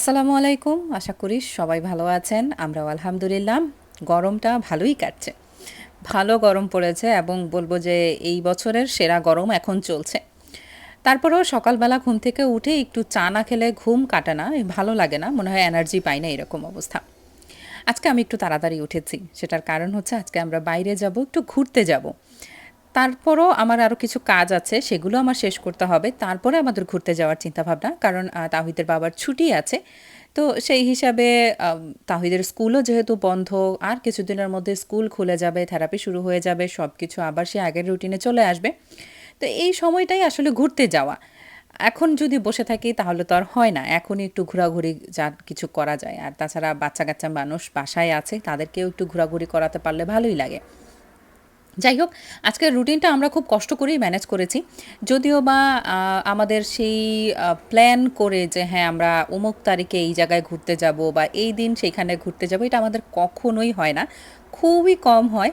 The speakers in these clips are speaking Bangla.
আসসালামু আলাইকুম। আশা করি সবাই ভালো আছেন। আমরাও আলহামদুলিল্লাহ। গরমটা ভালোই কাটছে। ভালো গরম পড়েছে এবং বলব যে এই বছরের সেরা গরম এখন চলছে। তারপরেও সকালবেলা ঘুম থেকে উঠে একটু চা না খেলে ঘুম কাটে না ভালো লাগে না, মনে হয় এনার্জি পাই না এরকম অবস্থা। আজকে আমি একটু তাড়াতাড়ি উঠেছি, সেটার কারণ হচ্ছে আজকে আমরা বাইরে যাব, একটু ঘুরতে যাব। তারপরও আমার আরও কিছু কাজ আছে, সেগুলো আমার শেষ করতে হবে। তারপরে আমাদের ঘুরতে যাওয়ার চিন্তাভাবনা, কারণ তাহিদের বাবার ছুটি আছে। তো সেই হিসাবে তাহিদের স্কুলও যেহেতু বন্ধ, আর কিছুদিনের মধ্যে স্কুল খুলে যাবে, থেরাপি শুরু হয়ে যাবে সব কিছু আবার সে আগের রুটিনে চলে আসবে। তো এই সময়টাই আসলে ঘুরতে যাওয়া। এখন যদি বসে থাকি, তাহলে তো আর হয় না। এখনই একটু ঘোরাঘুরি যা কিছু করা যায়। আর তাছাড়া বাচ্চা কাচ্চা মানুষ বাসায় আছে, তাদেরকেও একটু ঘোরাঘুরি করাতে পারলে ভালোই লাগে। যাই হোক, আজকের রুটিনটা আমরা খুব কষ্ট করেই ম্যানেজ করেছি। যদিও বা আমাদের সেই প্ল্যান করে যে হ্যাঁ আমরা অমুক তারিখে এই জায়গায় ঘুরতে যাব বা এই দিন সেইখানে ঘুরতে যাব, এটা আমাদের কখনোই হয় না। খুবই কম হয়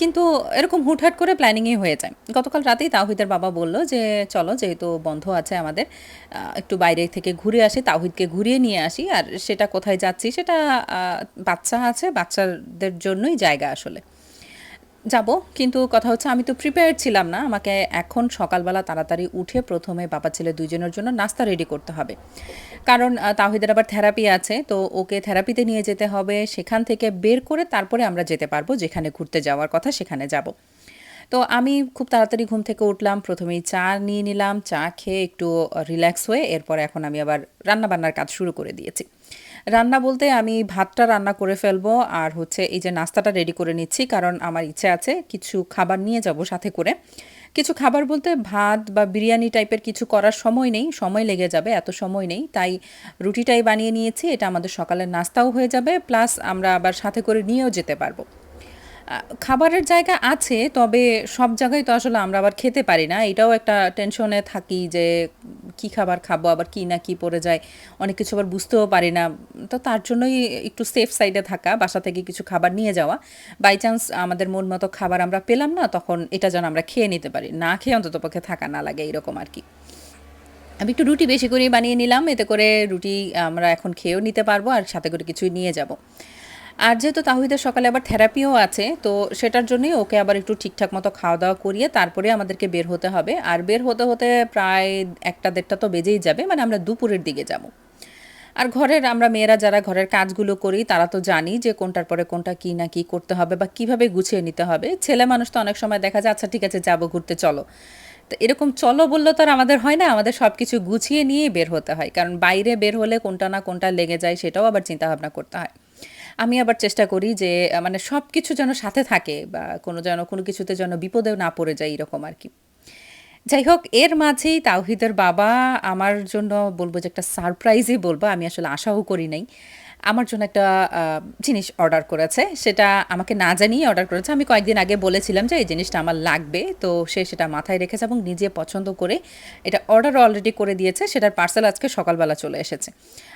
কিন্তু এরকম হুটহাট করে প্ল্যানিংই হয়ে যায়। গতকাল রাতেই তাওহিদের বাবা বলল যে, চলো, যেহেতু বন্ধ আছে আমাদের একটু বাইরে থেকে ঘুরে আসি, তাওহিদকে ঘুরিয়ে নিয়ে আসি, আর সেটা কোথায় যাচ্ছি সেটা বাচ্চা আছে, বাচ্চাদের জন্যই জায়গা আসলে। যাব, কিন্তু কথা হচ্ছে আমি তো প্রিপেয়ার ছিলাম না। আমাকে এখন সকালবেলা তাড়াতাড়ি উঠে প্রথমে বাবা ছেলে দুজনের জন্য নাস্তা রেডি করতে হবে। কারণ তাহিদের আবার থেরাপি আছে, তো ওকে থেরাপিতে নিয়ে যেতে হবে। সেখান থেকে বের করে তারপরে আমরা যেতে পারব, যেখানে ঘুরতে যাওয়ার কথা সেখানে যাব। তো আমি খুব তাড়াতাড়ি ঘুম থেকে উঠলাম, প্রথমেই চা নিয়ে নিলাম, চা খেয়ে একটু রিল্যাক্স হয়ে এরপর এখন আমি আবার রান্নাবান্নার কাজ শুরু করে দিয়েছি। রান্না বলতে আমি ভাতটা রান্না করে ফেলব, আর হচ্ছে এই যে নাস্তাটা রেডি করে নিচ্ছি, কারণ আমার ইচ্ছে আছে কিছু খাবার নিয়ে যাব সাথে করে। কিছু খাবার বলতে ভাত বা বিরিয়ানি টাইপের কিছু করার সময় নেই, সময় লেগে যাবে, এত সময় নেই। তাই রুটিটাই বানিয়ে নিয়েছি, এটা আমাদের সকালের নাস্তাও হয়ে যাবে, প্লাস আমরা আবার সাথে করে নিয়েও যেতে পারব। খাবারের জায়গা আছে, তবে সব জায়গায় তো আসলে আমরা আবার খেতে পারি না। এটাও একটা টেনশনে থাকি যে কি খাবার খাব, আবার কি না কি পড়ে যায়, অনেক কিছু আবার বুঝতেও পারি না। তো তার জন্যই একটু সেফ সাইডে থাকা, বাসা থেকে কিছু খাবার নিয়ে যাওয়া। বাই চান্স আমাদের মন মতো খাবার আমরা পেলাম না, তখন এটা যেন আমরা খেয়ে নিতে পারি। না খেয়ে অন্তত পক্ষে থাকা না লাগে, এরকম আর কি। আমি একটু রুটি বেশি করে বানিয়ে নিলাম, এতে করে রুটি আমরা এখন খেয়েও নিতে পারব, আর সাথে করে কিছুই নিয়ে যাব। আর যেহেতু তাহিদের সকালে আবার থেরাপিও আছে, তো সেটার জন্যই ওকে আবার একটু ঠিকঠাক মতো খাওয়া দাওয়া করিয়ে তারপরে আমাদেরকে বের হতে হবে। আর বের হতে হতে প্রায় একটা দেড়টা তো বেজেই যাবে মানে আমরা দুপুরের দিকে যাব। আর ঘরের আমরা মেয়েরা যারা ঘরের কাজগুলো করি, তারা তো জানি যে কোনটার পরে কোনটা কি না কি করতে হবে বা কীভাবে গুছিয়ে নিতে হবে। ছেলে মানুষ তো অনেক সময় দেখা যায় আচ্ছা ঠিক আছে, যাব, ঘুরতে চলো। তো এরকম চলো বললে তো আর আমাদের হয় না, আমাদের সব কিছু গুছিয়ে নিয়েই বের হতে হয়। কারণ বাইরে বের হলে কোনটা না কোনটা লেগে যায়, সেটাও আবার চিন্তা ভাবনা করতে হয়। আমি আবার চেষ্টা করি যে মানে সব কিছু যেন সাথে থাকে বা কোনো যেন, কোনো কিছুতে যেন বিপদেও না পড়ে যায় এরকম আর কি। যাই হোক, এর মাঝেই তাওহিদের বাবা আমার জন্য বলব যে একটা সারপ্রাইজই বলব, আমি আসলে আশাও করি নাই। আমার জন্য একটা জিনিস অর্ডার করেছে। সেটা আমাকে না জানিয়ে অর্ডার করেছে। আমি কয়েকদিন আগে বলেছিলাম যে, এই জিনিসটা আমার লাগবে। তো সে সেটা মাথায় রেখেছে এবং নিজে পছন্দ করে এটা অর্ডার অলরেডি করে দিয়েছে। সেটার পার্সেল আজকে সকালবেলা চলে এসেছে।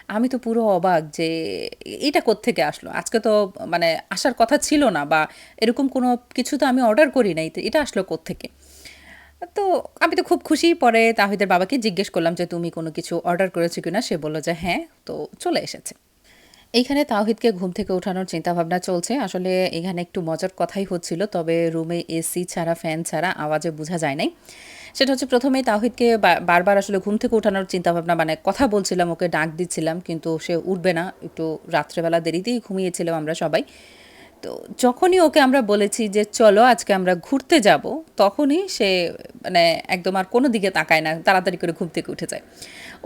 আমি তো পুরো অবাক যে, এটা কোত্থেকে আসলো? আজকে তো মানে আসার কথা ছিল না বা এরকম কোনো কিছু তো আমি অর্ডার করি নাই। এটা আসলো কোত্থেকে? তো আমি তো খুব খুশি। পরে তাহিদের বাবাকে জিজ্ঞেস করলাম যে, তুমি কোনো কিছু অর্ডার করেছ কিনা? সে বলল যে হ্যাঁ। তো চলে এসেছে। এইখানে তাওহিদকে ঘুম থেকে ওঠানোর চিন্তাভাবনা চলছে। আসলে এখানে একটু মজার কথাই হচ্ছিল, তবে রুমে এসি ছাড়া, ফ্যান ছাড়া আওয়াজে বোঝা যায় নাই। সেটা হচ্ছে প্রথমেই তাওহিদকে বারবার আসলে ঘুম থেকে ওঠানোর চিন্তাভাবনা মানে কথা বলছিলাম, ওকে ডাক দিচ্ছিলাম, কিন্তু সে উঠবে না। একটু রাত্রেবেলা দেরিতেই ঘুমিয়েছিলাম আমরা সবাই। তো যখনই ওকে আমরা বলেছি যে, চলো, আজকে আমরা ঘুরতে যাব, তখনই সে মানে একদম আর কোনো দিকে তাকায় না, তাড়াতাড়ি করে ঘুম থেকে উঠে যায়।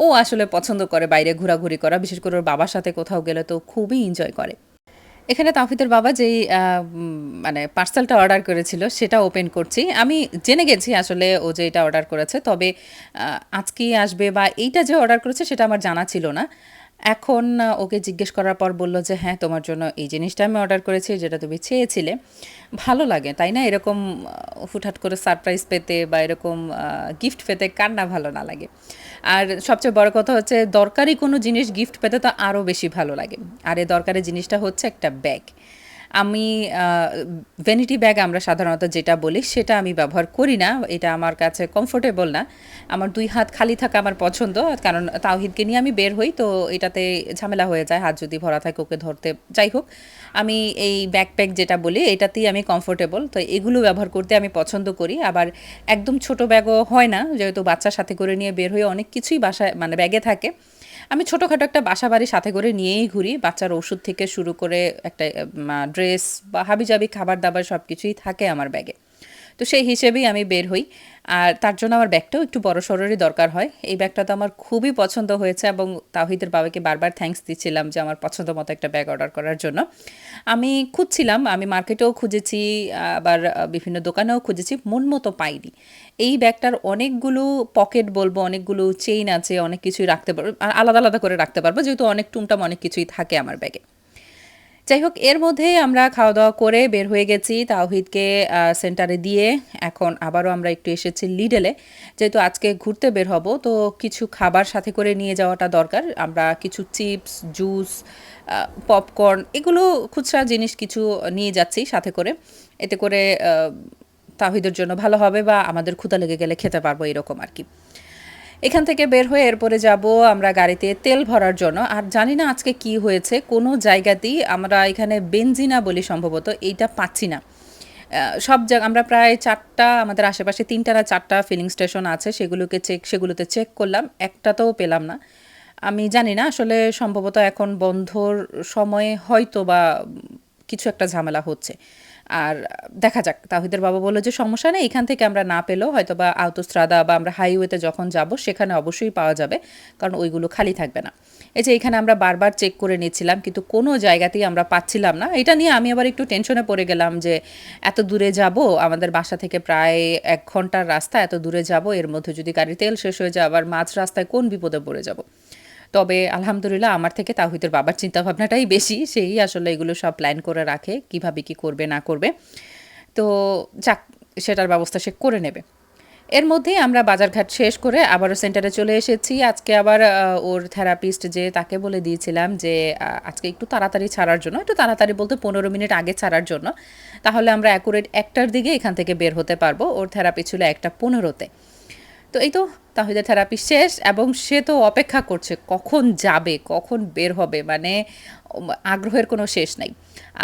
ও আসলে পছন্দ করে বাইরে ঘোরাঘুরি করা, বিশেষ করে ওর বাবার সাথে কোথাও গেলে তো খুবই এনজয় করে। এখানে তাফিদের বাবা যেই মানে পার্সেলটা অর্ডার করেছিল, সেটা ওপেন করছি। আমি জেনে গেছি আসলে ও যে এটা অর্ডার করেছে, তবে আজকেই আসবে বা এইটা যে অর্ডার করেছে, সেটা আমার জানা ছিল না। এখন ওকে জিজ্ঞেস করার পর বলল যে হ্যাঁ তোমার জন্য এই জিনিসটা আমি অর্ডার করেছি, যেটা তুমি চেয়েছিলে। ভালো লাগে, তাই না? এরকম হুটহাট করে সারপ্রাইজ পেতে বা এরকম গিফট পেতে কার না ভালো না লাগে। আর সবচেয়ে বড় কথা হচ্ছে, দরকারি কোনো জিনিস গিফট পেতে তো আরও বেশি ভালো লাগে। আর এ দরকারি জিনিসটা হচ্ছে একটা ব্যাগ আমি ভ্যানিটি ব্যাগ আমরা সাধারণত যেটা বলি সেটা আমি ব্যবহার করি না, এটা আমার কাছে কমফোর্টেবল না। আমার দুই হাত খালি থাকা আমার পছন্দ, কারণ তাওহিদকে নিয়ে আমি বের হই, তো এটাতে ঝামেলা হয়ে যায়, হাত যদি ভরা থাকে ওকে ধরতে। যাই হোক, আমি এই ব্যাকপ্যাক যেটা বলি, এটাতেই আমি কমফোর্টেবল তো এগুলো ব্যবহার করতে আমি পছন্দ করি। আবার একদম ছোট ব্যাগও হয় না, যেহেতু বাচ্চার সাথে করে নিয়ে বের হয়ে অনেক কিছুই বাসায় মানে ব্যাগে থাকে। আমি ছোটোখাটো একটা বাসা বাড়ি সাথে করে নিয়েই ঘুরি। বাচ্চার ওষুধ থেকে শুরু করে একটা ড্রেস বা হাবিজাবি খাবার দাবার সব কিছুই থাকে আমার ব্যাগে তো সেই হিসেবেই আমি বের হই। আর তার জন্য আমার ব্যাগটাও একটু বড় সড়োরই দরকার হয়। এই ব্যাগটা তো আমার খুবই পছন্দ হয়েছে এবং তাহিদের বাবাকে বারবার থ্যাঙ্কস দিচ্ছিলাম যে আমার পছন্দ মতো একটা ব্যাগ অর্ডার করার জন্য। আমি খুঁজছিলাম, আমি মার্কেটেও খুঁজেছি, আবার বিভিন্ন দোকানেও খুঁজেছি, মন মতো পাইনি। এই ব্যাগটার অনেকগুলো পকেট বলব, অনেকগুলো চেইন আছে, অনেক কিছুই রাখতে পারব আলাদা আলাদা করে রাখতে পারব, যেহেতু অনেক টুমটাম অনেক কিছুই থাকে আমার ব্যাগে। যাই হোক এর মধ্যে আমরা খাওয়া দাওয়া করে বের হয়ে গেছি তাওহিদকে সেন্টারে দিয়ে। এখন আবারও আমরা একটু এসেছি লিডেলে যেহেতু আজকে ঘুরতে বের হব, তো কিছু খাবার সাথে করে নিয়ে যাওয়াটা দরকার। আমরা কিছু চিপস জুস পপকর্ন এগুলো খুচরা জিনিস কিছু নিয়ে যাচ্ছি সাথে করে। এতে করে তাহিদের জন্য ভালো হবে বা আমাদের ক্ষুদা লেগে গেলে খেতে পারব এরকম আর কি। এখান থেকে বের হয়ে এরপরে যাব আমরা গাড়িতে তেল ভরার জন্য। আর জানি না আজকে কি হয়েছে, কোনো জায়গাতেই আমরা এখানে বেনজিনা বলি সম্ভবত, এইটা পাচ্ছি না। সব জায়গা, আমরা প্রায় চারটা, আমাদের আশেপাশে তিনটা না চারটা ফিলিং স্টেশন আছে, সেগুলোকে চেক সেগুলোতে চেক করলাম একটাতেও পেলাম না। আমি জানি না আসলে সম্ভবত এখন বন্ধর সময়ে হয়তো বা কিছু একটা ঝামেলা হচ্ছে। আর দেখা যাক, তাহিদের বাবা বলল যে সমস্যা নেই, এখান থেকে আমরা না পেলেও হয়তো বা আউতোস্ত্রাদা বা আমরা হাইওয়েতে যখন যাব, সেখানে অবশ্যই পাওয়া যাবে, কারণ ওইগুলো খালি থাকবে না। এই যে এখানে আমরা বারবার চেক করে নিচ্ছিলাম, কিন্তু কোনো জায়গাতেই আমরা পাচ্ছিলাম না। এটা নিয়ে আমি আবার একটু টেনশনে পড়ে গেলাম যে এত দূরে যাব, আমাদের বাসা থেকে প্রায় এক ঘণ্টার রাস্তা, এত দূরে যাব, এর মধ্যে যদি গাড়ির তেল শেষ হয়ে যায়, আবার মাঝ রাস্তায় কোন বিপদে পড়ে যাব? তবে আলহামদুলিল্লাহ আমার থেকে তাহিদের বাবার চিন্তাভাবনাটাই বেশি, সেই আসলে এগুলো সব প্ল্যান করে রাখে, কীভাবে কি করবে, না করবে। তো যাক, সেটার ব্যবস্থা সে করে নেবে। এর মধ্যেই আমরা বাজারঘাট শেষ করে আবারও সেন্টারে চলে এসেছি। আজকে আবার ওর থেরাপিস্ট যে তাকে বলে দিয়েছিলাম যে আজকে একটু তাড়াতাড়ি ছাড়ার জন্য, একটু তাড়াতাড়ি বলতে পনেরো মিনিট আগে ছাড়ার জন্য। তাহলে আমরা অ্যাকুরেট একটার দিকে এখান থেকে বের হতে পারব। ওর থেরাপি ছিল একটা পনেরোতে। তো এই তো তাহিদের থেরাপি শেষ এবং সে তো অপেক্ষা করছে কখন যাবে, কখন বের হবে মানে আগ্রহের কোনো শেষ নাই।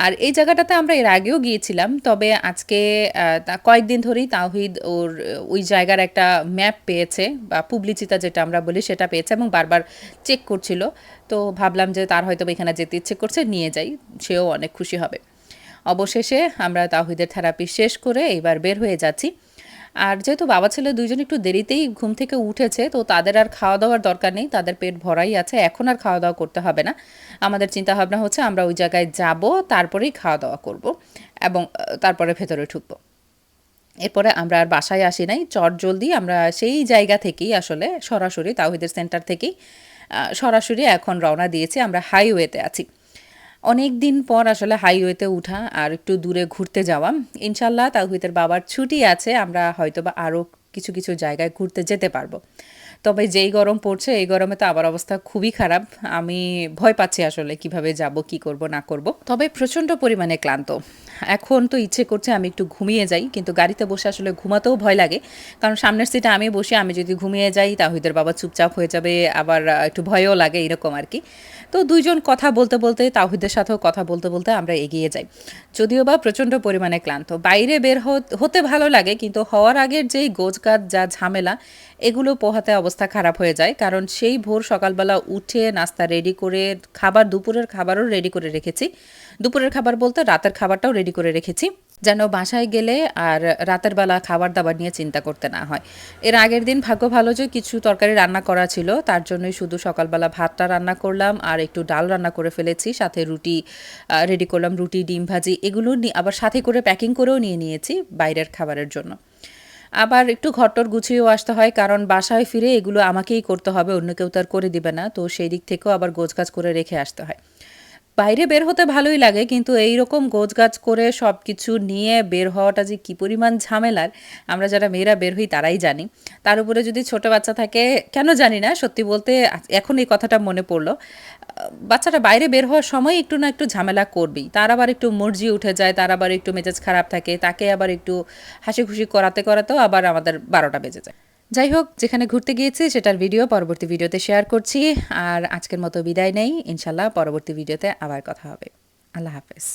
আর এই জায়গাটাতে আমরা এর আগেও গিয়েছিলাম, তবে আজকে কয়েকদিন ধরেই তাহিদ ওর, ওই জায়গার একটা ম্যাপ পেয়েছে, বা পুবলিচিতা যেটা আমরা বলি সেটা পেয়েছে এবং বারবার চেক করছিল। তো ভাবলাম যে তার হয়তো এখানে যেতে ইচ্ছে করছে, নিয়ে যাই, সেও অনেক খুশি হবে। অবশেষে আমরা তাহিদের থেরাপি শেষ করে এবার বের হয়ে যাচ্ছি। আর যেহেতু বাবা ছেলে দুইজন একটু দেরিতেই ঘুম থেকে উঠেছে, তো তাদের আর খাওয়া দাওয়ার দরকার নেই, তাদের পেট ভরাই আছে, এখন আর খাওয়া দাওয়া করতে হবে না। আমাদের চিন্তা ভাবনা হচ্ছে আমরা ওই জায়গায় যাব, তারপরেই খাওয়া দাওয়া করব এবং তারপরে ভেতরে ঢুকবো। এরপরে আমরা আর বাসায় আসি নাই, চট জলদি আমরা সেই জায়গা থেকেই আসলে সরাসরি তাওহিদের সেন্টার থেকেই সরাসরি এখন রওনা দিয়েছি, আমরা হাইওয়েতে আছি। অনেক দিন পর আসলে হাইওয়েতে উঠা আর একটু দূরে ঘুরতে যাওয়া। ইনশাল্লাহ তাহিদের বাবার ছুটি আছে, আমরা হয়তোবা আরও আরও কিছু কিছু জায়গায় ঘুরতে যেতে পারব। তবে যেই গরম পড়ছে, এই গরমে তো আবার অবস্থা খুবই খারাপ। আমি ভয় পাচ্ছি আসলে কীভাবে যাব, কি করব, না করব। তবে প্রচণ্ড পরিমাণে ক্লান্ত। এখন তো ইচ্ছে করছে আমি একটু ঘুমিয়ে যাই, কিন্তু গাড়িতে বসে আসলে ঘুমাতেও ভয় লাগে। কারণ সামনের সিটে আমি বসে আমি যদি ঘুমিয়ে যাই, তাহিদের বাবা চুপচাপ হয়ে যাবে, আবার একটু ভয়ও লাগে এরকম আর কি। তো দুইজন কথা বলতে বলতে, তাহিদের সাথেও কথা বলতে বলতে আমরা এগিয়ে যাই। যদিও বা প্রচণ্ড পরিমাণে ক্লান্ত। বাইরে বের হতে ভালো লাগে, কিন্তু হওয়ার আগের যেই গোজগাছ যা ঝামেলা, এগুলো পোহাতে অবস্থা খারাপ হয়ে যায়, কারণ সেই ভোর সকালবেলা উঠে নাস্তা রেডি করে খাবার, দুপুরের খাবারও রেডি করে রেখেছি। দুপুরের খাবার বলতে রাতের খাবারটাও রেডি করে রেখেছি, যেন বাসায় গেলে আর রাতের বেলা খাবার দাবার নিয়ে চিন্তা করতে না হয়। এর আগের দিন ভাগ্য ভালো যে কিছু তরকারি রান্না করা ছিল, তার জন্যই শুধু সকালবেলা ভাতটা রান্না করলাম আর একটু ডাল রান্না করে ফেলেছি, সাথে রুটি রেডি করলাম, রুটি, ডিম ভাজি, এগুলো আবার সাথে করে প্যাকিং করেও নিয়ে নিয়েছি বাইরের খাবারের জন্য। আবার একটু ঘরটর গুছিয়েও আসতে হয়, কারণ বাসায় ফিরে এগুলো আমাকেই করতে হবে, অন্য কেউ তার করে দিবে না। তো সেই দিক থেকেও আবার গোছগাছ করে রেখে আসতে হয়। বাইরে বের হতে ভালোই লাগে, কিন্তু এই রকম গোছগাছ করে সব কিছু নিয়ে বের হওয়াটা যে কী পরিমাণ ঝামেলার, আমরা যারা মেয়েরা বের হই তারাই জানি। তার উপরে যদি ছোট বাচ্চা থাকে, কেন জানি না, সত্যি বলতে এখন এই কথাটা মনে পড়ল। বাচ্চাটা বাইরে বের হওয়ার সময় একটু না একটু ঝামেলা করবেই। তার আবার একটু মর্জি উঠে যায়, তার আবার একটু মেজাজ খারাপ থাকে, তাকে আবার একটু হাসি খুশি করাতে করাতেও আবার আমাদের বারোটা বেজে যায়। যাই হোক যেখানে ঘুরতে গিয়েছি, সেটার ভিডিও পরবর্তী ভিডিওতে শেয়ার করছি। আর আজকের মতো বিদায় নেই। ইনশাল্লাহ পরবর্তী ভিডিওতে আবার কথা হবে। আল্লাহ হাফেজ।